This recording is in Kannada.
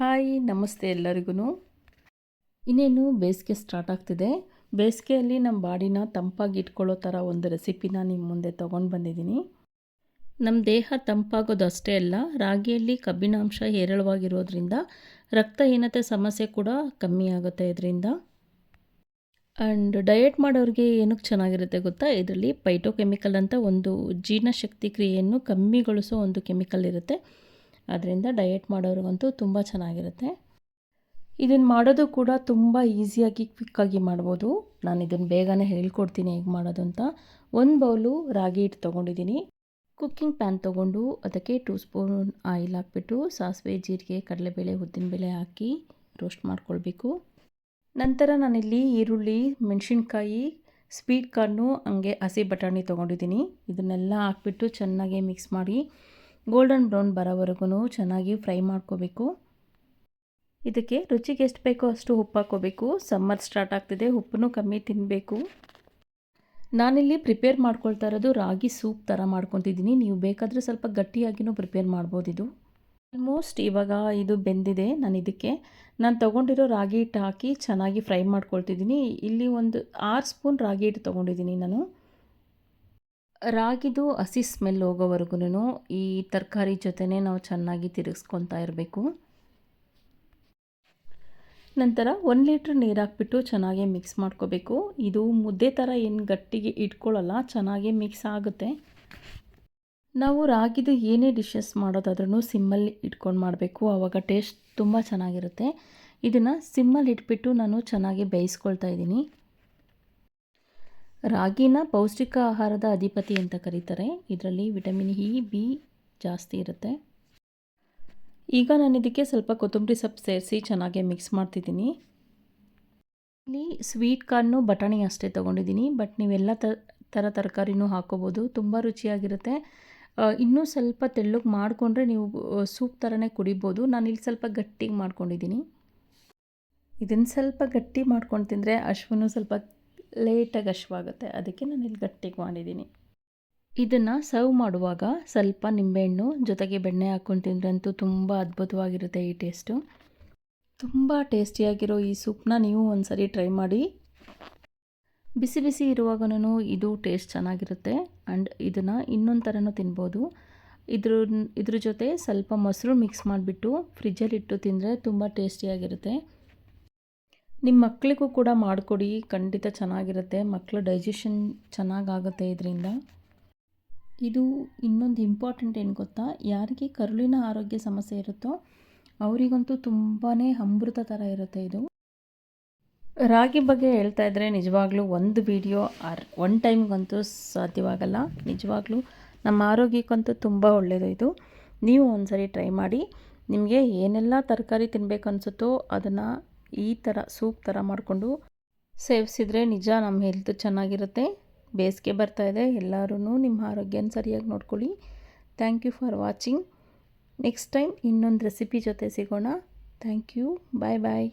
ಹಾಯ್, ನಮಸ್ತೆ ಎಲ್ಲರಿಗೂ ಇನ್ನೇನು ಬೇಸಿಗೆ ಸ್ಟಾರ್ಟ್ ಆಗ್ತಿದೆ. ಬೇಸಿಗೆಯಲ್ಲಿ ನಮ್ಮ ಬಾಡಿನ ತಂಪಾಗಿ ಇಟ್ಕೊಳ್ಳೋ ಥರ ಒಂದು ರೆಸಿಪಿನ ನಿಮ್ಮ ಮುಂದೆ ತೊಗೊಂಡು ಬಂದಿದ್ದೀನಿ. ನಮ್ಮ ದೇಹ ತಂಪಾಗೋದು ಅಷ್ಟೇ ಅಲ್ಲ, ರಾಗಿಯಲ್ಲಿ ಕಬ್ಬಿನಾಂಶ ಹೇರಳವಾಗಿರೋದ್ರಿಂದ ರಕ್ತಹೀನತೆ ಸಮಸ್ಯೆ ಕೂಡ ಕಮ್ಮಿ ಆಗುತ್ತೆ ಇದರಿಂದ. ಆ್ಯಂಡ್ ಡಯಟ್ ಮಾಡೋರಿಗೆ ಏನಕ್ಕೆ ಚೆನ್ನಾಗಿರುತ್ತೆ ಗೊತ್ತಾ? ಇದರಲ್ಲಿ ಪೈಟೋಕೆಮಿಕಲ್ ಅಂತ ಒಂದು ಜೀರ್ಣಶಕ್ತಿ ಕ್ರಿಯೆಯನ್ನು ಕಮ್ಮಿಗೊಳಿಸೋ ಒಂದು ಕೆಮಿಕಲ್ ಇರುತ್ತೆ. ಅದರಿಂದ ಡಯೆಟ್ ಮಾಡೋರಿಗಂತೂ ತುಂಬ ಚೆನ್ನಾಗಿರುತ್ತೆ. ಇದನ್ನು ಮಾಡೋದು ಕೂಡ ತುಂಬ ಈಸಿಯಾಗಿ ಕ್ವಿಕ್ಕಾಗಿ ಮಾಡ್ಬೋದು. ನಾನು ಇದನ್ನು ಬೇಗನೆ ಹೇಳ್ಕೊಡ್ತೀನಿ ಹೇಗೆ ಮಾಡೋದು ಅಂತ. ಒಂದು ಬೌಲು ರಾಗಿ ಹಿಟ್ಟು ತೊಗೊಂಡಿದ್ದೀನಿ ಕುಕ್ಕಿಂಗ್ ಪ್ಯಾನ್ ತೊಗೊಂಡು ಅದಕ್ಕೆ ಟೂ ಸ್ಪೂನ್ ಆಯಿಲ್ ಹಾಕ್ಬಿಟ್ಟು ಸಾಸಿವೆ, ಜೀರಿಗೆ, ಕಡಲೆಬೇಳೆ, ಉದ್ದಿನಬೇಳೆ ಹಾಕಿ ರೋಸ್ಟ್ ಮಾಡ್ಕೊಳ್ಬೇಕು. ನಂತರ ನಾನಿಲ್ಲಿ ಈರುಳ್ಳಿ, ಮೆಣಸಿನ್ಕಾಯಿ ಸ್ವೀಟ್ ಕಾರ್ನು ಹಂಗೆ ಹಸಿ ಬಟಾಣಿ ತೊಗೊಂಡಿದ್ದೀನಿ ಇದನ್ನೆಲ್ಲ ಹಾಕ್ಬಿಟ್ಟು ಚೆನ್ನಾಗಿ ಮಿಕ್ಸ್ ಮಾಡಿ ಗೋಲ್ಡನ್ ಬ್ರೌನ್ ಬರೋವರೆಗೂ ಚೆನ್ನಾಗಿ ಫ್ರೈ ಮಾಡ್ಕೋಬೇಕು. ಇದಕ್ಕೆ ರುಚಿಗೆ ಎಷ್ಟು ಬೇಕೋ ಅಷ್ಟು ಉಪ್ಪು ಹಾಕ್ಕೋಬೇಕು ಸಮ್ಮರ್ ಸ್ಟಾರ್ಟ್ ಆಗ್ತಿದೆ ಉಪ್ಪನ್ನು ಕಮ್ಮಿ ತಿನ್ನಬೇಕು ನಾನಿಲ್ಲಿ ಪ್ರಿಪೇರ್ ಮಾಡ್ಕೊಳ್ತಾ ಇರೋದು ರಾಗಿ ಸೂಪ್ ಥರ ಮಾಡ್ಕೊತಿದ್ದೀನಿ. ನೀವು ಬೇಕಾದರೆ ಸ್ವಲ್ಪ ಗಟ್ಟಿಯಾಗಿನೂ ಪ್ರಿಪೇರ್ ಮಾಡ್ಬೋದು ಇದು. ಆಲ್ಮೋಸ್ಟ್ ಇವಾಗ ಇದು ಬೆಂದಿದೆ, ನಾನು ಇದಕ್ಕೆ. ನಾನು ತೊಗೊಂಡಿರೋ ರಾಗಿ ಹಿಟ್ಟು ಹಾಕಿ ಚೆನ್ನಾಗಿ ಫ್ರೈ ಮಾಡ್ಕೊಳ್ತಿದ್ದೀನಿ. ಇಲ್ಲಿ ಒಂದು ಆರು ಸ್ಪೂನ್ ರಾಗಿ ಹಿಟ್ಟು ತೊಗೊಂಡಿದ್ದೀನಿ ನಾನು. ರಾಗಿದು ಹಸಿ ಸ್ಮೆಲ್ ಹೋಗೋವರೆಗೂ ಈ ತರಕಾರಿ ಜೊತೆನೇ ನಾವು ಚೆನ್ನಾಗಿ ತಿರುಗಿಸ್ಕೊತಾ ಇರಬೇಕು. ನಂತರ ಒಂದು ಲೀಟ್ರ್ ನೀರು ಹಾಕ್ಬಿಟ್ಟು ಚೆನ್ನಾಗಿ ಮಿಕ್ಸ್ ಮಾಡ್ಕೋಬೇಕು. ಇದು ಮುದ್ದೆ ಥರ ಏನು ಗಟ್ಟಿಗೆ ಇಟ್ಕೊಳ್ಳಲ್ಲ ಚೆನ್ನಾಗಿ ಮಿಕ್ಸ್ ಆಗುತ್ತೆ. ನಾವು ರಾಗಿದು ಏನೇ ಡಿಶಸ್ ಮಾಡೋದಾದ್ರೂ ಸಿಮ್ಮಲ್ಲಿ ಇಟ್ಕೊಂಡು ಮಾಡಬೇಕು. ಆವಾಗ ಟೇಸ್ಟ್ ತುಂಬ ಚೆನ್ನಾಗಿರುತ್ತೆ. ಇದನ್ನು ಸಿಮ್ಮಲ್ಲಿ ಇಟ್ಬಿಟ್ಟು ನಾನು ಚೆನ್ನಾಗಿ ಬೇಯಿಸ್ಕೊಳ್ತಾ ಇದ್ದೀನಿ. ರಾಗಿನ ಪೌಷ್ಟಿಕ ಆಹಾರದ ಅಧಿಪತಿ ಅಂತ ಕರೀತಾರೆ. ಇದರಲ್ಲಿ ವಿಟಮಿನ್ ಇ, ಬಿ ಜಾಸ್ತಿ ಇರುತ್ತೆ. ಈಗ ನಾನು ಇದಕ್ಕೆ ಸ್ವಲ್ಪ ಕೊತ್ತಂಬರಿ ಸೊಪ್ಪು ಸೇರಿಸಿ ಚೆನ್ನಾಗಿ ಮಿಕ್ಸ್ ಮಾಡ್ತಿದ್ದೀನಿ. ಇಲ್ಲಿ ಸ್ವೀಟ್ ಕಾರ್ನು, ಬಟಾಣಿ ಅಷ್ಟೇ ತೊಗೊಂಡಿದ್ದೀನಿ. ಬಟ್ ನೀವೆಲ್ಲ ಥರ ತರಕಾರಿನೂ ಹಾಕೋಬೋದು. ತುಂಬ ರುಚಿಯಾಗಿರುತ್ತೆ. ಇನ್ನೂ ಸ್ವಲ್ಪ ತೆಳ್ಳಗೆ ಮಾಡಿಕೊಂಡ್ರೆ ನೀವು ಸೂಪ್ ಥರನೇ ಕುಡಿಬೋದು. ನಾನು ಇಲ್ಲಿ ಸ್ವಲ್ಪ ಗಟ್ಟಿಗೆ ಮಾಡ್ಕೊಂಡಿದ್ದೀನಿ. ಇದನ್ನು ಸ್ವಲ್ಪ ಗಟ್ಟಿ ಮಾಡ್ಕೊಂಡು ತಿಂದರೆ ಅಶ್ವನು ಸ್ವಲ್ಪ ಲೇಟಾಗಿ ಹಶ್ವಾಗುತ್ತೆ. ಅದಕ್ಕೆ ನಾನು ಇಲ್ಲಿ ಗಟ್ಟಿಗೆ ಮಾಡಿದ್ದೀನಿ. ಇದನ್ನು ಸರ್ವ್ ಮಾಡುವಾಗ ಸ್ವಲ್ಪ ನಿಂಬೆಹಣ್ಣು ಜೊತೆಗೆ ಬೆಣ್ಣೆ ಹಾಕ್ಕೊಂಡು ತಿಂದ್ರಂತೂ ತುಂಬ ಅದ್ಭುತವಾಗಿರುತ್ತೆ ಈ ಟೇಸ್ಟು. ತುಂಬ ಟೇಸ್ಟಿಯಾಗಿರೋ ಈ ಸೂಪ್ನ ನೀವು ಒಂದ್ಸರಿ ಟ್ರೈ ಮಾಡಿ. ಬಿಸಿ ಬಿಸಿ ಇರುವಾಗನೂ ಇದು ಟೇಸ್ಟ್ ಚೆನ್ನಾಗಿರುತ್ತೆ ಆ್ಯಂಡ್ ಇದನ್ನು ಇನ್ನೊಂದು ಥರನೂ ತಿನ್ಬೋದು. ಇದ್ರ ಇದ್ರ ಜೊತೆ ಸ್ವಲ್ಪ ಮೊಸರು ಮಿಕ್ಸ್ ಮಾಡಿಬಿಟ್ಟು ಫ್ರಿಜ್ಜಲ್ಲಿಟ್ಟು ತಿಂದರೆ ತುಂಬ ಟೇಸ್ಟಿಯಾಗಿರುತ್ತೆ. ನಿಮ್ಮ ಮಕ್ಕಳಿಗೂ ಕೂಡ ಮಾಡಿಕೊಡಿ, ಖಂಡಿತ ಚೆನ್ನಾಗಿರುತ್ತೆ. ಮಕ್ಕಳ ಡೈಜೆಷನ್ ಚೆನ್ನಾಗಾಗುತ್ತೆ ಇದರಿಂದ. ಇದು ಇನ್ನೊಂದು ಇಂಪಾರ್ಟೆಂಟ್ ಏನು ಗೊತ್ತಾ? ಯಾರಿಗೆ ಕರುಳಿನ ಆರೋಗ್ಯ ಸಮಸ್ಯೆ ಇರುತ್ತೋ, ಅವರಿಗಂತೂ ತುಂಬಾ ಅಮೃತ ಥರ ಇರುತ್ತೆ ಇದು. ರಾಗಿ ಬಗ್ಗೆ ಹೇಳ್ತಾ ಇದ್ದರೆ ನಿಜವಾಗ್ಲೂ ಒಂದು ವಿಡಿಯೋ ಆರ್ ಒನ್ ಟೈಮ್ಗಂತೂ ಸಾಧ್ಯವಾಗಲ್ಲ. ನಿಜವಾಗ್ಲೂ ನಮ್ಮ ಆರೋಗ್ಯಕ್ಕಂತೂ ತುಂಬ ಒಳ್ಳೆಯದು ಇದು. ನೀವು ಒಂದ್ಸರಿ ಟ್ರೈ ಮಾಡಿ, ನಿಮಗೆ ಏನೆಲ್ಲ ತರಕಾರಿ ತಿನ್ನಬೇಕು ಅನಿಸುತ್ತೋ ಅದನ್ನು ಈ ಥರ ಸೂಪ್ ಥರ ಮಾಡಿಕೊಂಡು ಸೇವಿಸಿದ್ರೆ ನಿಜ ನಮ್ಮ ಹೆಲ್ತ್ ಚೆನ್ನಾಗಿರುತ್ತೆ. ಬೇಸಿಗೆ ಬರ್ತಾಯಿದೆ ಎಲ್ಲರೂ ನಿಮ್ಮ ಆರೋಗ್ಯನ ಸರಿಯಾಗಿ ನೋಡ್ಕೊಳ್ಳಿ. Thank you for watching next time ಇನ್ನೊಂದು ರೆಸಿಪಿ ಜೊತೆ ಸಿಗೋಣ. Thank you bye bye